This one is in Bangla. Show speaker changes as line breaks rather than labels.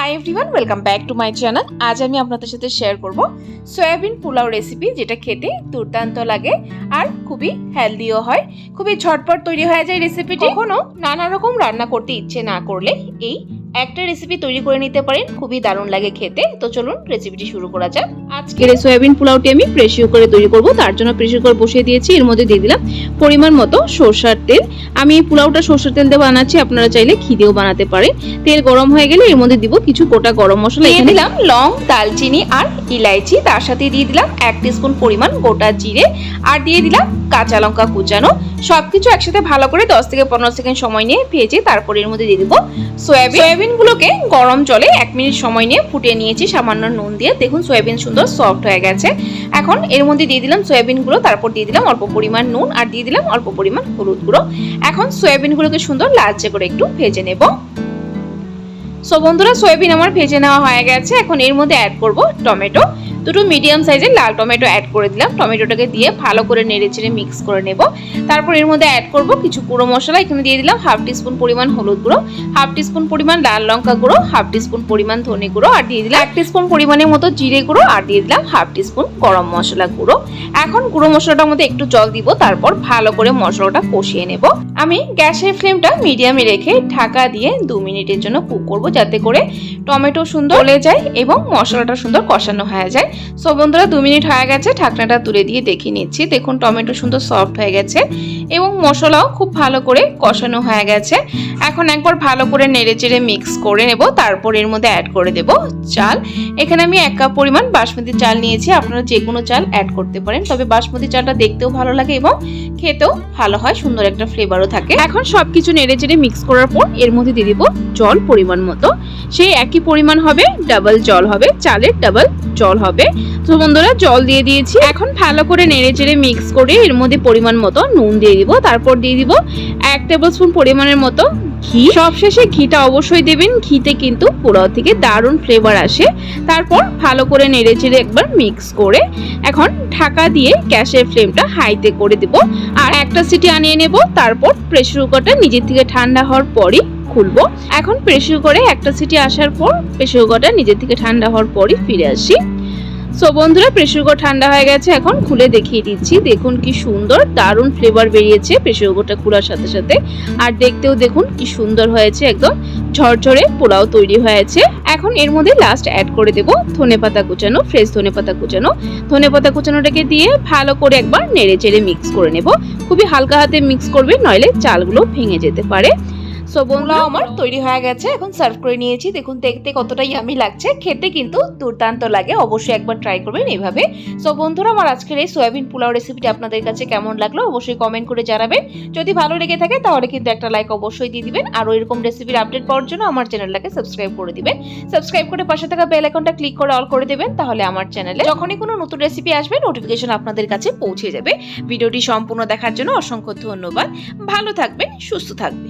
Hi everyone welcome back to my channel আজ আমি আপনাদের সাথে শেয়ার করব সয়াবিন পোলাও রেসিপি যেটা খেতে দুর্দান্ত লাগে আর খুবই হেলদিও হয়। খুবই ঝটপট তৈরি হয়ে যায় রেসিপিটি কখনো নানা রকম রান্না করতে ইচ্ছে না করলে এই একটা রেসিপি তৈরি করে নিতে পারেন। খুবই দারুণ লাগে খেতে। তো চলুন রেসিপিটি শুরু করা যাক। আজকের এই সয়াবিন পোলাওটি আমি প্রেশিও করে তৈরি করব। তার জন্য প্রেশিও করে বসিয়ে দিয়েছি। এর মধ্যে দিয়ে দিলাম পরিমাণ মতো সরষার তেল। আমি এই পোলাওটা সরষের তেল দিয়ে বানাচ্ছি। আপনারা চাইলে ঘি দিয়েও বানাতে পারেন। তেল গরম হয়ে গেলে এর মধ্যে দিব কিছু গোটা গরম মশলা। দিয়ে দিলাম লং দালচিনি আর ইলাইচি। তার সাথে দিয়ে দিলাম এক স্পুন পরিমাণ গোটা জিরে। আর দিয়ে দিলাম কাঁচা লঙ্কা কুচানো। সবকিছু একসাথে ভালো করে দশ থেকে পনেরো সেকেন্ড সময় নিয়ে ভেজে তারপর এর মধ্যে দিয়ে দিব সয়াবিন। সয়াবিনগুলোকে গরম জলে এক মিনিট সময় নিয়ে ফুটিয়ে নিয়েছি। সামান্য নুন দিয়ে। দেখুন সয়াবিন সুন্দর সফট হয়ে গেছে। এখন এর মধ্যে দিয়ে দিলাম সয়াবিনগুলো তারপর দিয়ে দিলাম অল্প পরিমাণ নুন আর দিয়ে দিলাম অল্প পরিমাণ হলুদ গুঁড়ো। এখন সয়াবিনগুলোকে সুন্দর লালচে করে একটু ভেজে নেব। সো বন্ধুরা, সয়াবিন আমার ভেজে নেওয়া হয়ে গেছে। এখন এর মধ্যে অ্যাড করব টমেটো। দুটো মিডিয়াম সাইজের লাল টমেটো অ্যাড করে দিলাম। টমেটোটাকে দিয়ে ভালো করে নেড়ে চেড়ে মিক্স করে নেব। তারপর এর মধ্যে অ্যাড করব কিছু গুঁড়ো মশলা। এখানে দিয়ে দিলাম হাফ টিস্পুন পরিমাণ হলুদ গুঁড়ো হাফ টিস্পুন পরিমাণ লাল লঙ্কা গুঁড়ো হাফ টিস্পুন পরিমাণ ধনে গুঁড়ো আর দিয়ে দিলাম এক টিস্পুন পরিমাণের মতো জিরে গুঁড়ো আর দিয়ে দিলাম হাফ টিস্পুন গরম মশলা গুঁড়ো। এখন গুঁড়ো মশলাটার মধ্যে একটু জল দিব, তারপর ভালো করে মশলাটা কষিয়ে নেব। আমি গ্যাসের ফ্লেমটা মিডিয়ামে রেখে ঢাকা দিয়ে দু মিনিটের জন্য কুক করব, যাতে করে টমেটো সুন্দর গলে যায় এবং মশলাটা সুন্দর কষানো হয়ে যায়। সো বন্ধুরা, দু মিনিট হয়ে গেছে, ঢাকনাটা তুলে দিয়ে দেখে নিচ্ছি। দেখুন, টমেটো সুন্দর সফট হয়ে গেছে এবং মশলাও খুব ভালো করে কষানো হয়ে গেছে। এখন একবার ভালো করে নেড়ে চেড়ে মিক্স করে নেব, তারপর এর মধ্যে অ্যাড করে দেব চাল। এখানে আমি এক কাপ পরিমাণ বাসমতি চাল নিয়েছি, আপনারা যে কোনো চাল অ্যাড করতে পারেন। তবে বাসমতি চালটা দেখতেও ভালো লাগে এবং খেতেও ভালো হয়, সুন্দর একটা ফ্লেভারও থাকে। এখন সবকিছু নেড়ে চেড়ে মিক্স করার পর এর মধ্যে দিয়ে দিব জল পরিমাণ মতো। সেই একই পরিমাণ হবে ডাবল জল হবে, চালের ডাবল জল হবে। তো বন্ধুরা, জল দিয়ে দিয়েছি। এখন ভালো করে নেড়ে চেড়ে মিক্স করে এর মধ্যে পরিমাণ মতো নুন দিয়ে দিব। তারপর দিয়ে দিব এক টেবিল স্পুন পরিমাণের মতো ঘি। সবশেষে ঘিটা অবশ্যই দেবেন। ঘিতে কিন্তু পোলাও থেকে দারুণ ফ্লেভার আসে। তারপর ভালো করে নেড়ে চেড়ে একবার মিক্স করে এখন ঢাকা দিয়ে গ্যাসের ফ্লেমটা হাইতে করে দেব। আর একটা সিটি আনিয়ে নেব। তারপর প্রেসার কুকারটা নিজের থেকে ঠান্ডা হওয়ার পরই খুলবো। এখন প্রেসার কুকারে একটা সিটি আসার পর প্রেসার কুকারটা নিজের থেকে ঠান্ডা হওয়ার পরই ফিরে আসি। সো বন্ধুরা প্রেসার কুকার ঠান্ডা হয়ে গেছে। এখন খুলে দেখিয়ে দিচ্ছি। দেখুন কি সুন্দর, দারুণ ফ্লেভার বেরিয়েছে প্রেসার কুকারটা খোলার সাথে সাথে। আর দেখতেও দেখুন কি সুন্দর হয়েছে, একদম ঝরঝরে পোলাও তৈরি হয়েছে। এখন এর মধ্যে লাস্ট অ্যাড করে দেব ধনে পাতা কুচানো ফ্রেশ ধনে পাতা কুচানো। ধনে পাতা কুচানোটাকে দিয়ে ভালো করে একবার নেড়ে চেড়ে মিক্স করে নেব। খুবই হালকা হাতে মিক্স করবে, নইলে চালগুলো ভেঙে যেতে পারে। সো বন্ধুরা আমার তৈরি হয়ে গেছে, এখন সার্ভ করে নিয়েছি। দেখুন, দেখতে কতটা ইয়ামি লাগছে। খেতে কিন্তু দুর্দান্ত লাগে, অবশ্যই একবার ট্রাই করবেন এইভাবে সো বন্ধুরা, আমার আজকের এই সয়াবিন পোলাও রেসিপিটি আপনাদের কাছে কেমন লাগল অবশ্যই কমেন্ট করে জানাবেন। যদি ভালো লেগে থাকে, তাহলে কিন্তু একটা লাইক অবশ্যই দিয়ে দিবেন। আর এরকম রেসিপির আপডেট পাওয়ার জন্য আমার চ্যানেলটাকে সাবস্ক্রাইব করে দিবেন। সাবস্ক্রাইব করে পাশে থাকা বেল আইকনটা ক্লিক করে অল করে দেবেন, তাহলে আমার চ্যানেলে যখনই কোনো নতুন রেসিপি আসবে নোটিফিকেশন আপনাদের কাছে পৌঁছে যাবে। ভিডিওটি সম্পূর্ণ দেখার জন্য অসংখ্য ধন্যবাদ। ভালো থাকবেন, সুস্থ থাকবেন।